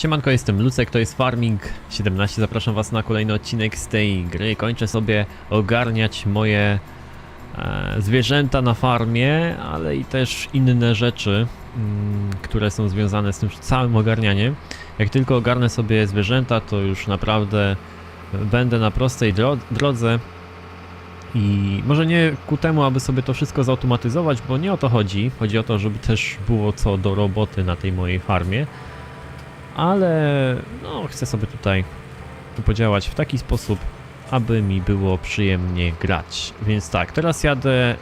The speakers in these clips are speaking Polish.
Siemanko, jestem Lucek, to jest Farming 17. Zapraszam Was na kolejny odcinek z tej gry. Kończę sobie ogarniać moje e, zwierzęta na farmie, ale i też inne rzeczy, mm, które są związane z tym całym ogarnianiem. Jak tylko ogarnę sobie zwierzęta, to już naprawdę będę na prostej dro drodze. I może nie ku temu, aby sobie to wszystko zautomatyzować, bo nie o to chodzi. Chodzi o to, żeby też było co do roboty na tej mojej farmie ale no, chcę sobie tutaj podziałać w taki sposób, aby mi było przyjemnie grać. Więc tak, teraz jadę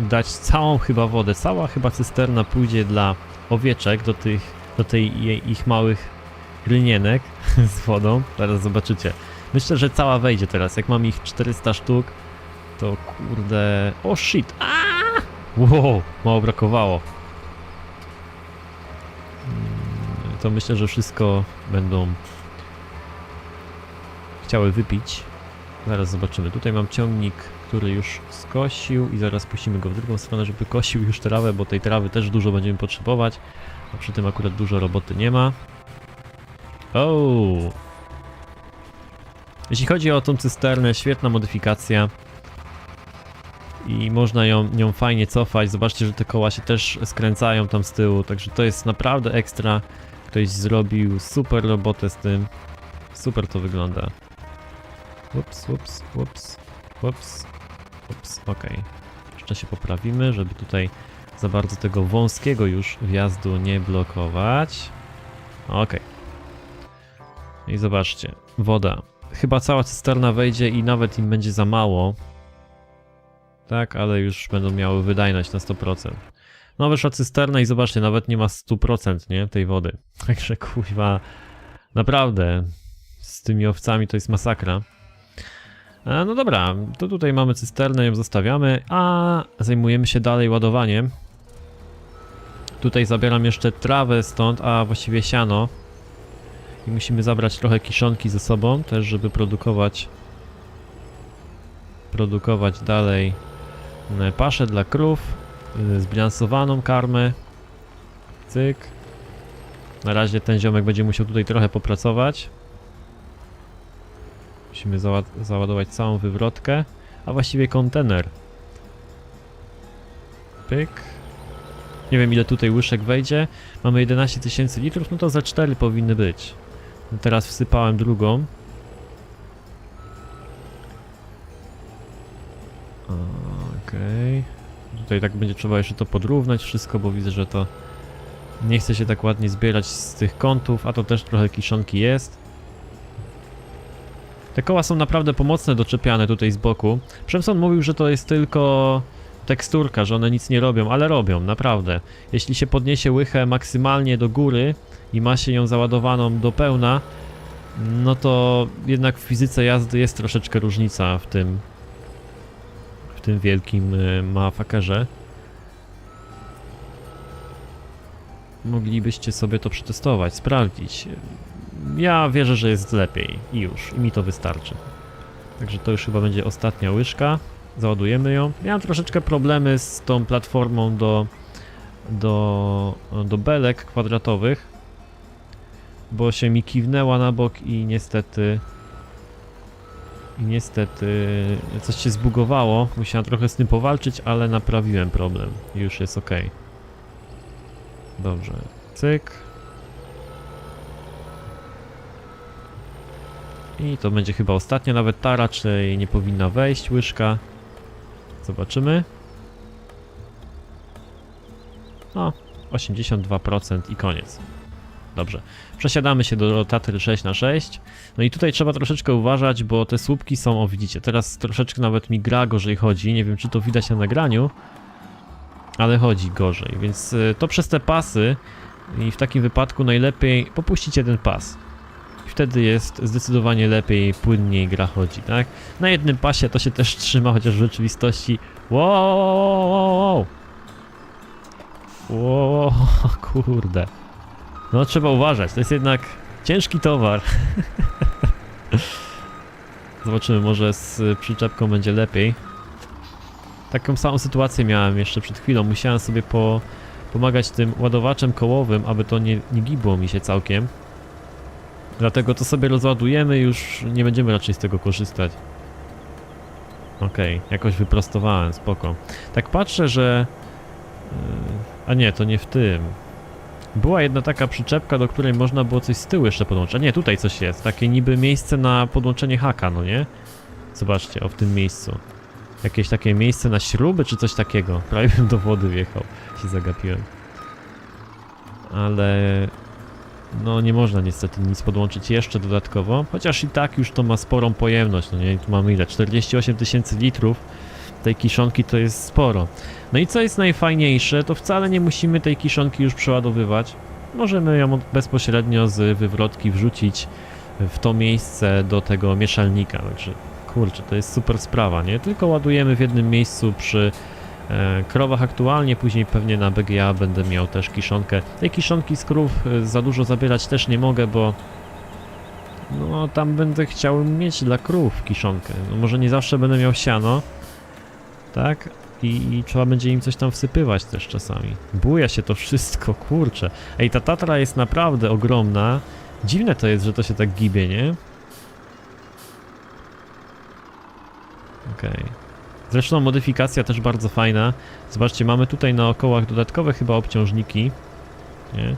dać całą chyba wodę, cała chyba cysterna pójdzie dla owieczek do tych, do tej ich małych rynienek z wodą. Zaraz zobaczycie. Myślę, że cała wejdzie teraz. Jak mam ich 400 sztuk, to kurde... O shit! Aaaa! Wow, mało brakowało. To myślę, że wszystko będą chciały wypić. Zaraz zobaczymy. Tutaj mam ciągnik, który już skosił i zaraz puścimy go w drugą stronę, żeby kosił już trawę, bo tej trawy też dużo będziemy potrzebować. A przy tym akurat dużo roboty nie ma. O! Jeśli chodzi o tą cysternę, świetna modyfikacja. I można ją, nią fajnie cofać. Zobaczcie, że te koła się też skręcają tam z tyłu, także to jest naprawdę ekstra. Ktoś zrobił super robotę z tym. Super to wygląda. Ups, ups, ups, ups, ups, okej. Jeszcze się poprawimy, żeby tutaj za bardzo tego wąskiego już wjazdu nie blokować. Okej. I zobaczcie, woda. Chyba cała cysterna wejdzie i nawet im będzie za mało. Tak, ale już będą miały wydajność na 100%. No wyszła cysterna i zobaczcie, nawet nie ma 100% nie, tej wody. Także kuźwa, naprawdę z tymi owcami to jest masakra. E, no dobra, to tutaj mamy cysternę, ją zostawiamy, a zajmujemy się dalej ładowaniem. Tutaj zabieram jeszcze trawę stąd, a właściwie siano. I musimy zabrać trochę kiszonki ze sobą, też żeby produkować produkować dalej e, paszę dla krów zbilansowaną karmę. Cyk. Na razie ten ziomek będzie musiał tutaj trochę popracować. Musimy załad załadować całą wywrotkę, a właściwie kontener. Pyk. Nie wiem ile tutaj łyżek wejdzie. Mamy 11 tysięcy litrów, no to za 4 powinny być. Teraz wsypałem drugą. Tutaj tak będzie trzeba jeszcze to podrównać wszystko, bo widzę, że to nie chce się tak ładnie zbierać z tych kątów, a to też trochę kiszonki jest. Te koła są naprawdę pomocne doczepiane tutaj z boku. Przemson mówił, że to jest tylko teksturka, że one nic nie robią, ale robią, naprawdę. Jeśli się podniesie łychę maksymalnie do góry i ma się ją załadowaną do pełna, no to jednak w fizyce jazdy jest troszeczkę różnica w tym, w tym wielkim y, mafakerze. Moglibyście sobie to przetestować, sprawdzić. Ja wierzę, że jest lepiej i już, i mi to wystarczy. Także to już chyba będzie ostatnia łyżka. Załadujemy ją. Miałem troszeczkę problemy z tą platformą do, do, do belek kwadratowych, bo się mi kiwnęła na bok i niestety niestety coś się zbugowało. Musiałem trochę z tym powalczyć, ale naprawiłem problem. Już jest ok. Dobrze. Cyk. I to będzie chyba ostatnia, nawet ta raczej nie powinna wejść, łyżka. Zobaczymy. No, 82% i koniec. Dobrze. Przesiadamy się do Tatry 6 na 6 No i tutaj trzeba troszeczkę uważać, bo te słupki są, o widzicie, teraz troszeczkę nawet mi gra gorzej chodzi. Nie wiem, czy to widać na nagraniu, ale chodzi gorzej, więc y, to przez te pasy i w takim wypadku najlepiej popuścić jeden pas. Wtedy jest zdecydowanie lepiej, płynniej gra chodzi, tak? Na jednym pasie to się też trzyma, chociaż w rzeczywistości... Wow, wow, kurde. No trzeba uważać, to jest jednak ciężki towar. Zobaczymy, może z przyczepką będzie lepiej. Taką samą sytuację miałem jeszcze przed chwilą. Musiałem sobie po, pomagać tym ładowaczem kołowym, aby to nie, nie gibło mi się całkiem. Dlatego to sobie rozładujemy, już nie będziemy raczej z tego korzystać. Okej, jakoś wyprostowałem, spoko. Tak patrzę, że... yy, A nie, to nie w tym. Była jedna taka przyczepka, do której można było coś z tyłu jeszcze podłączyć. A nie, tutaj coś jest. Takie niby miejsce na podłączenie haka, no nie? Zobaczcie, o w tym miejscu. Jakieś takie miejsce na śruby, czy coś takiego. Prawie bym do wody wjechał. Się zagapiłem. Ale... No nie można niestety nic podłączyć jeszcze dodatkowo, chociaż i tak już to ma sporą pojemność, no nie, tu mamy ile, 48 tysięcy litrów tej kiszonki to jest sporo. No i co jest najfajniejsze, to wcale nie musimy tej kiszonki już przeładowywać. Możemy ją bezpośrednio z wywrotki wrzucić w to miejsce do tego mieszalnika, także kurczę, to jest super sprawa, nie? Tylko ładujemy w jednym miejscu przy e, krowach aktualnie, później pewnie na BGA będę miał też kiszonkę. Tej kiszonki z krów e, za dużo zabierać też nie mogę, bo no tam będę chciał mieć dla krów kiszonkę. No, może nie zawsze będę miał siano, tak? I, I trzeba będzie im coś tam wsypywać też czasami. Buja się to wszystko, kurczę. Ej, ta Tatra jest naprawdę ogromna. Dziwne to jest, że to się tak gibie, nie? Okej. Zresztą modyfikacja też bardzo fajna. Zobaczcie, mamy tutaj na okołach dodatkowe chyba obciążniki. Nie?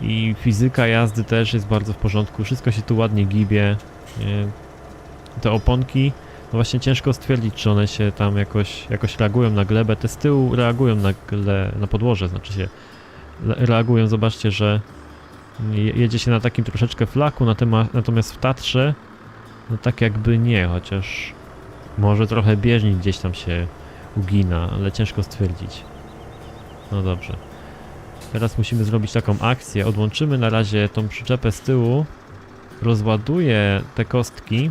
I fizyka jazdy też jest bardzo w porządku. Wszystko się tu ładnie gibie. Nie? Te oponki, no właśnie ciężko stwierdzić, czy one się tam jakoś, jakoś reagują na glebę. Te z tyłu reagują na, gle, na podłoże, znaczy się reagują. Zobaczcie, że je- jedzie się na takim troszeczkę flaku, natomiast w Tatrze no tak jakby nie, chociaż może trochę bieżnik gdzieś tam się ugina, ale ciężko stwierdzić. No dobrze. Teraz musimy zrobić taką akcję. Odłączymy na razie tą przyczepę z tyłu. Rozładuję te kostki.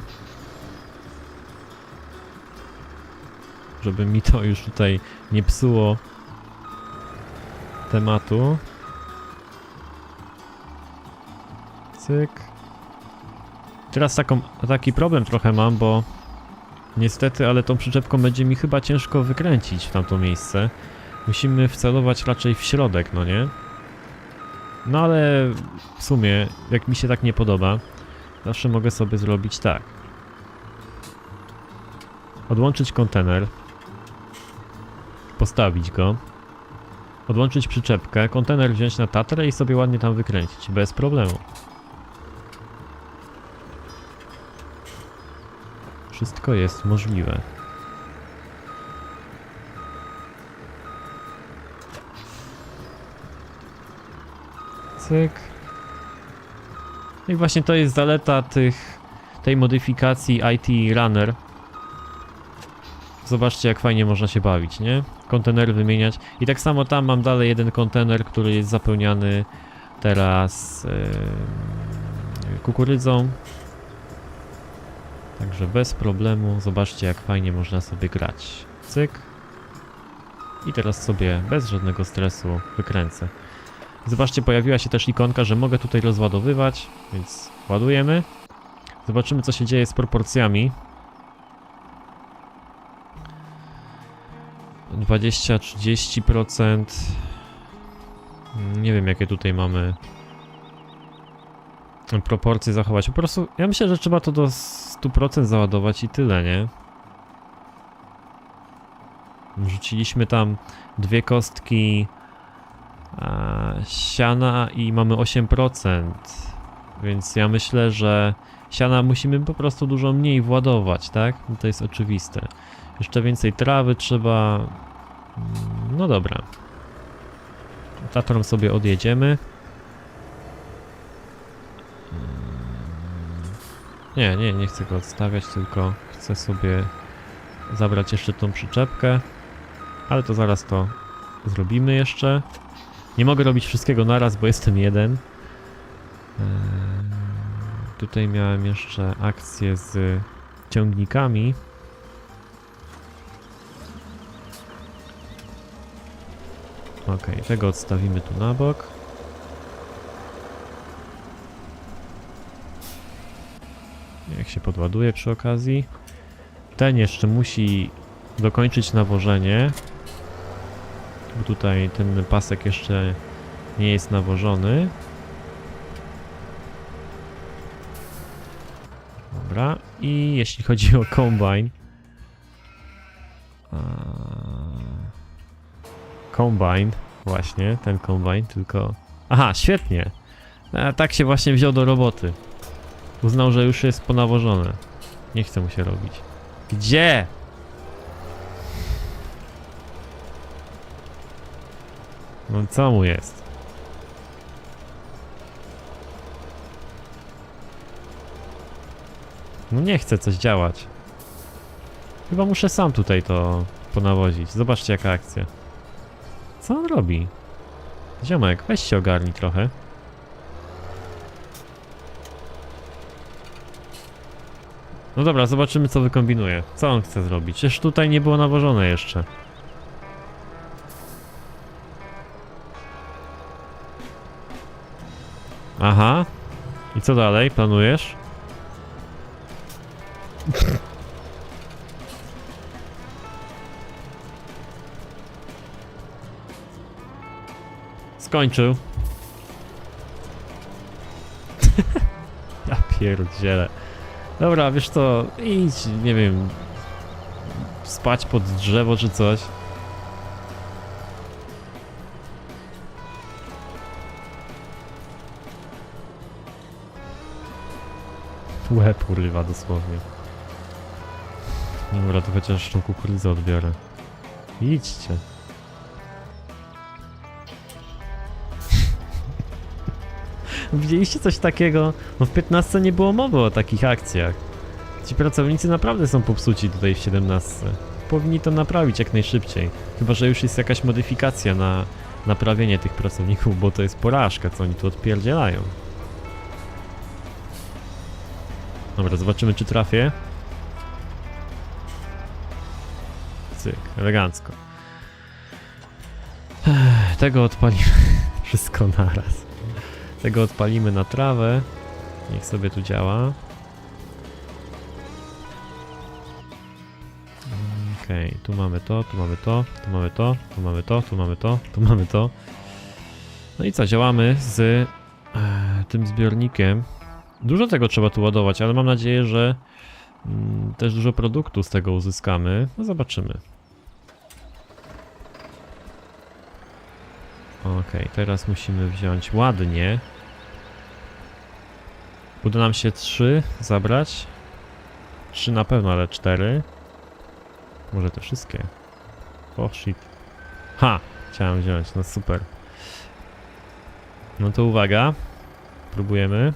Żeby mi to już tutaj nie psuło tematu. Cyk. Teraz taką, taki problem trochę mam, bo niestety, ale tą przyczepką będzie mi chyba ciężko wykręcić w tamto miejsce. Musimy wcelować raczej w środek, no nie? No ale w sumie, jak mi się tak nie podoba, zawsze mogę sobie zrobić tak. Odłączyć kontener. Postawić go. Odłączyć przyczepkę, kontener wziąć na tatrę i sobie ładnie tam wykręcić, bez problemu. Wszystko jest możliwe. Cyk. I właśnie to jest zaleta tych, tej modyfikacji IT Runner. Zobaczcie jak fajnie można się bawić, nie? Kontenery wymieniać. I tak samo tam mam dalej jeden kontener, który jest zapełniany teraz yy, kukurydzą. Także bez problemu, zobaczcie jak fajnie można sobie grać. Cyk. I teraz sobie bez żadnego stresu wykręcę. Zobaczcie, pojawiła się też ikonka, że mogę tutaj rozładowywać, więc ładujemy. Zobaczymy co się dzieje z proporcjami. 20-30% Nie wiem jakie tutaj mamy proporcje zachować. Po prostu ja myślę, że trzeba to do 100% załadować i tyle, nie? Wrzuciliśmy tam dwie kostki a, siana i mamy 8%. Więc ja myślę, że siana musimy po prostu dużo mniej władować, tak? To jest oczywiste. Jeszcze więcej trawy trzeba. Mm, No dobra. Tatrą sobie odjedziemy. Nie, nie, nie chcę go odstawiać, tylko chcę sobie zabrać jeszcze tą przyczepkę. Ale to zaraz to zrobimy jeszcze. Nie mogę robić wszystkiego naraz, bo jestem jeden. Eee, tutaj miałem jeszcze akcję z ciągnikami. Ok, tego odstawimy tu na bok. Jak się podładuje przy okazji. Ten jeszcze musi dokończyć nawożenie. Bo tutaj ten pasek jeszcze nie jest nawożony. Dobra, i jeśli chodzi o kombine. Combine, właśnie, ten combine, tylko... Aha, świetnie. A, tak się właśnie wziął do roboty. Uznał, że już jest ponawożone. Nie chce mu się robić. Gdzie? No co mu jest? No nie chce coś działać. Chyba muszę sam tutaj to ponawozić. Zobaczcie jaka akcja. Co on robi? Ziomek, weź się ogarnij trochę. No dobra, zobaczymy co wykombinuje. Co on chce zrobić? Przecież tutaj nie było nawożone jeszcze. Aha. I co dalej? Planujesz? Skończył. ja pierdzielę. Dobra, wiesz co, idź, nie wiem, spać pod drzewo czy coś. Łeb urywa dosłownie. Dobra, to chociaż tą kukurydzę odbiorę. Idźcie. Widzieliście coś takiego? No w 15 nie było mowy o takich akcjach. Ci pracownicy naprawdę są popsuci tutaj w 17. Powinni to naprawić jak najszybciej. Chyba, że już jest jakaś modyfikacja na naprawienie tych pracowników, bo to jest porażka, co oni tu odpierdzielają. Dobra, zobaczymy czy trafię. Cyk, elegancko. Tego odpalimy wszystko naraz. Tego odpalimy na trawę. Niech sobie tu działa. Okej, tu mamy to, tu mamy to, tu mamy to, tu mamy to, tu mamy to, tu mamy to. No i co, działamy z e, tym zbiornikiem. Dużo tego trzeba tu ładować, ale mam nadzieję, że mm, też dużo produktu z tego uzyskamy. No zobaczymy. Okej, teraz musimy wziąć ładnie. Uda nam się trzy zabrać. Trzy na pewno, ale cztery. Może te wszystkie. O shit. Ha! Chciałem wziąć, no super. No to uwaga. Próbujemy.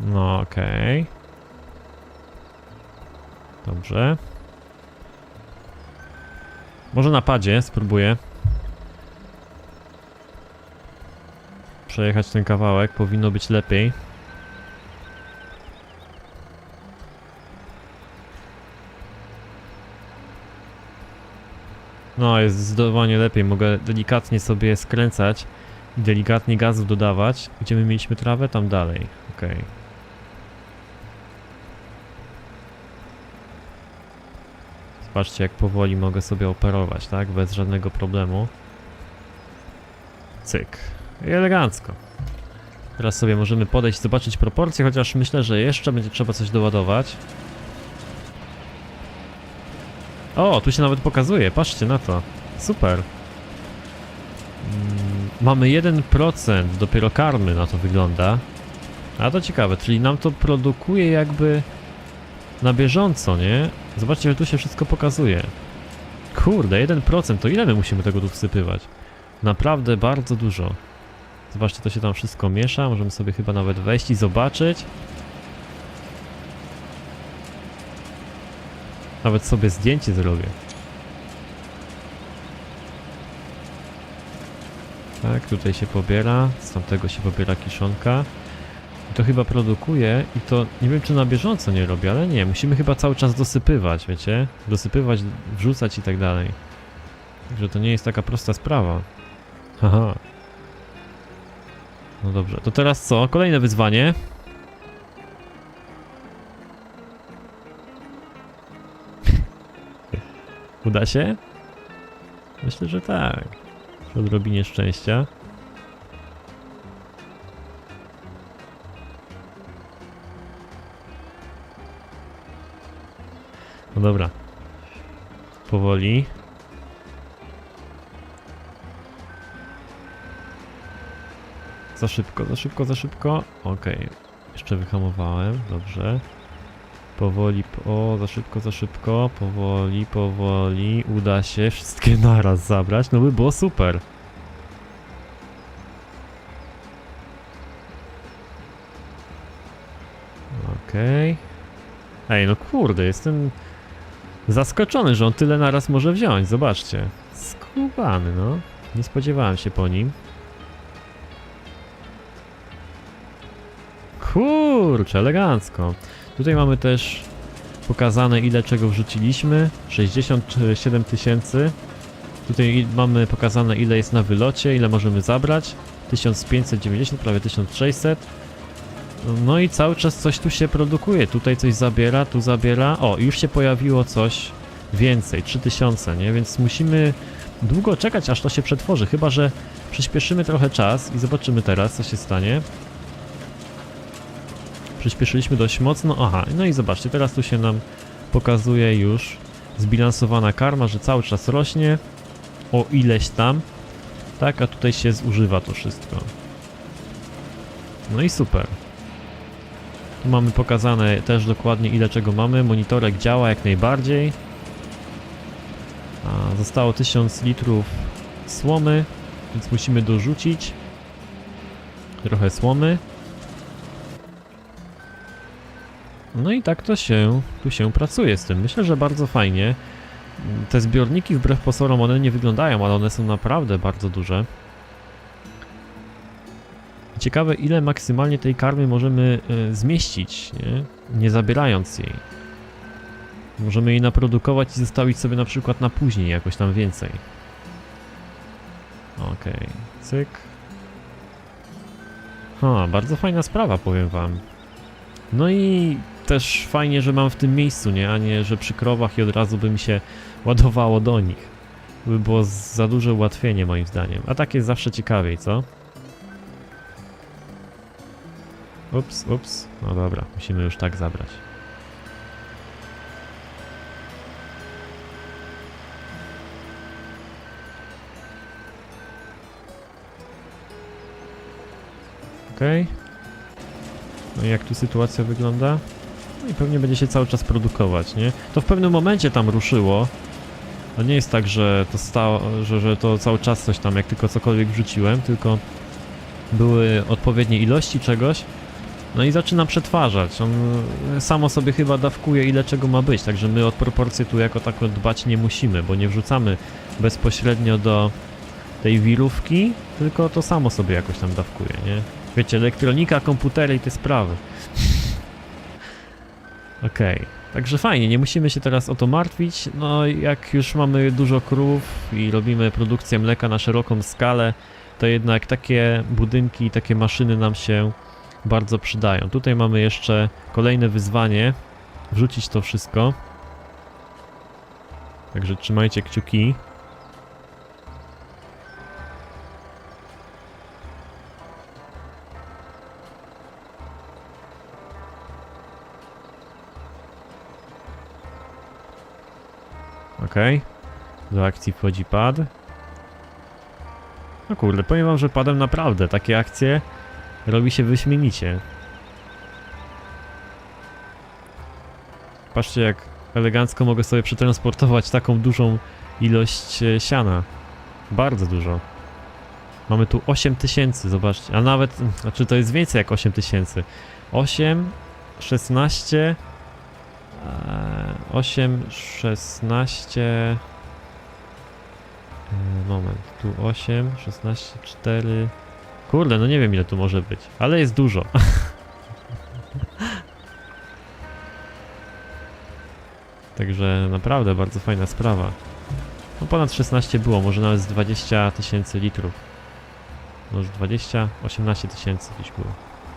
No okej. Dobrze. Może na padzie spróbuję. Przejechać ten kawałek, powinno być lepiej. No, jest zdecydowanie lepiej. Mogę delikatnie sobie skręcać delikatnie gazu dodawać. Gdzie my mieliśmy trawę? Tam dalej. Okej. Zobaczcie, jak powoli mogę sobie operować, tak? Bez żadnego problemu. Cyk. I elegancko. Teraz sobie możemy podejść, zobaczyć proporcje, chociaż myślę, że jeszcze będzie trzeba coś doładować. O, tu się nawet pokazuje, patrzcie na to. Super. Mm, mamy 1% dopiero karmy na to wygląda. A to ciekawe, czyli nam to produkuje jakby na bieżąco, nie? Zobaczcie, że tu się wszystko pokazuje. Kurde, 1% to ile my musimy tego tu wsypywać? Naprawdę bardzo dużo. Zobaczcie, to się tam wszystko miesza. Możemy sobie chyba nawet wejść i zobaczyć. Nawet sobie zdjęcie zrobię. Tak, tutaj się pobiera, z tamtego się pobiera kiszonka. To chyba produkuje i to nie wiem czy na bieżąco nie robi, ale nie, musimy chyba cały czas dosypywać, wiecie? Dosypywać, wrzucać i tak dalej. Także to nie jest taka prosta sprawa. Haha. No dobrze, to teraz co? Kolejne wyzwanie. Uda się? Myślę, że tak. Przy odrobinie szczęścia. No dobra. Powoli. Za szybko, za szybko, za szybko. Okej. Jeszcze wyhamowałem, dobrze. Powoli, po- o, za szybko, za szybko. Powoli, powoli. Uda się wszystkie naraz zabrać. No by było super. Okej. Ej, no kurde, jestem zaskoczony, że on tyle naraz może wziąć. Zobaczcie. Skubany, no. Nie spodziewałem się po nim. Kurczę, elegancko. Tutaj mamy też pokazane ile czego wrzuciliśmy. 67 tysięcy. Tutaj mamy pokazane ile jest na wylocie, ile możemy zabrać. 1590, prawie 1600. No i cały czas coś tu się produkuje. Tutaj coś zabiera, tu zabiera. O, już się pojawiło coś więcej, 3000, nie? Więc musimy długo czekać, aż to się przetworzy. Chyba, że przyspieszymy trochę czas i zobaczymy teraz, co się stanie. Przyspieszyliśmy dość mocno. Aha, no i zobaczcie, teraz tu się nam pokazuje już zbilansowana karma, że cały czas rośnie o ileś tam. Tak, a tutaj się zużywa to wszystko. No i super. Tu mamy pokazane też dokładnie ile czego mamy. Monitorek działa jak najbardziej. A, zostało 1000 litrów słomy, więc musimy dorzucić trochę słomy. No i tak to się, tu się pracuje z tym. Myślę, że bardzo fajnie. Te zbiorniki wbrew pozorom one nie wyglądają, ale one są naprawdę bardzo duże. Ciekawe ile maksymalnie tej karmy możemy e, zmieścić, nie? nie zabierając jej. Możemy jej naprodukować i zostawić sobie na przykład na później jakoś tam więcej. Okej, cyk. Ha, bardzo fajna sprawa, powiem wam. No i też fajnie, że mam w tym miejscu, nie? A nie, że przy krowach i od razu by mi się ładowało do nich. By było za duże ułatwienie moim zdaniem. A tak jest zawsze ciekawiej, co? Ups, ups. No dobra, musimy już tak zabrać. Okej. No i jak tu sytuacja wygląda? No i pewnie będzie się cały czas produkować, nie? To w pewnym momencie tam ruszyło. To nie jest tak, że to stało, że, że to cały czas coś tam, jak tylko cokolwiek wrzuciłem, tylko były odpowiednie ilości czegoś. No i zaczyna przetwarzać. On e, samo sobie chyba dawkuje ile czego ma być, także my od proporcji tu jako tako dbać nie musimy, bo nie wrzucamy bezpośrednio do tej wirówki, tylko to samo sobie jakoś tam dawkuje, nie? Wiecie, elektronika, komputery i te sprawy. Okej, także fajnie, nie musimy się teraz o to martwić. No, jak już mamy dużo krów i robimy produkcję mleka na szeroką skalę, to jednak takie budynki, takie maszyny nam się bardzo przydają. Tutaj mamy jeszcze kolejne wyzwanie, wrzucić to wszystko. Także trzymajcie kciuki. Okej. Do akcji wchodzi pad. No kurde, powiem wam, że padem naprawdę. Takie akcje robi się wyśmienicie. Patrzcie jak elegancko mogę sobie przetransportować taką dużą ilość e, siana. Bardzo dużo. Mamy tu 8000, zobaczcie. A nawet, znaczy to jest więcej jak 8000. 8, 16, e, 8, 16... e, Moment, tu 8, 16, 4... Kurde, no nie wiem ile tu może być, ale jest dużo. Także naprawdę bardzo fajna sprawa. No ponad 16 było, może nawet z 20 tysięcy litrów. Może 20, 18 tysięcy gdzieś było.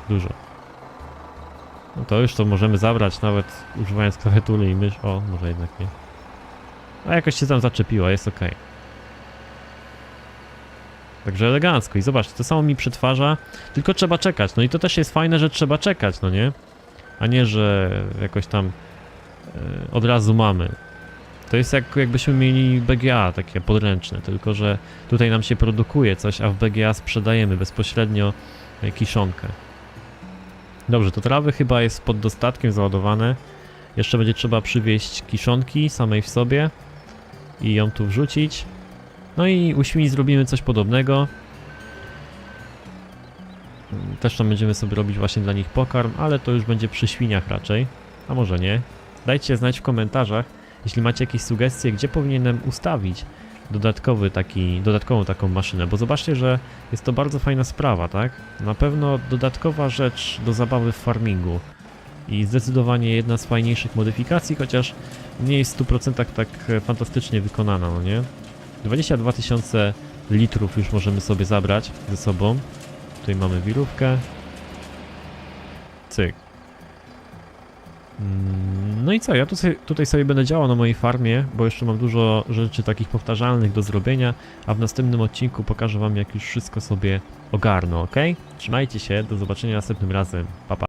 Dużo. No to już to możemy zabrać nawet używając klawiatury i mysz. O, może jednak nie. A jakoś się tam zaczepiła, jest ok. Także elegancko i zobaczcie, to samo mi przetwarza, tylko trzeba czekać. No i to też jest fajne, że trzeba czekać, no nie? A nie, że jakoś tam e, od razu mamy. To jest jak jakbyśmy mieli BGA takie podręczne, tylko że tutaj nam się produkuje coś, a w BGA sprzedajemy bezpośrednio e, kiszonkę. Dobrze, to trawy chyba jest pod dostatkiem załadowane. Jeszcze będzie trzeba przywieźć kiszonki samej w sobie i ją tu wrzucić. No i u świń zrobimy coś podobnego. Też tam będziemy sobie robić właśnie dla nich pokarm, ale to już będzie przy świniach raczej. A może nie? Dajcie znać w komentarzach, jeśli macie jakieś sugestie, gdzie powinienem ustawić dodatkowy taki, dodatkową taką maszynę, bo zobaczcie, że jest to bardzo fajna sprawa, tak? Na pewno dodatkowa rzecz do zabawy w farmingu i zdecydowanie jedna z fajniejszych modyfikacji, chociaż nie jest w 100% tak e, fantastycznie wykonana, no nie? 22 tysiące litrów już możemy sobie zabrać ze sobą. Tutaj mamy wirówkę. Cyk. Mm, No i co, ja tutaj, sobie będę działał na mojej farmie, bo jeszcze mam dużo rzeczy takich powtarzalnych do zrobienia, a w następnym odcinku pokażę wam jak już wszystko sobie ogarnę, ok? Trzymajcie się, do zobaczenia następnym razem, pa pa.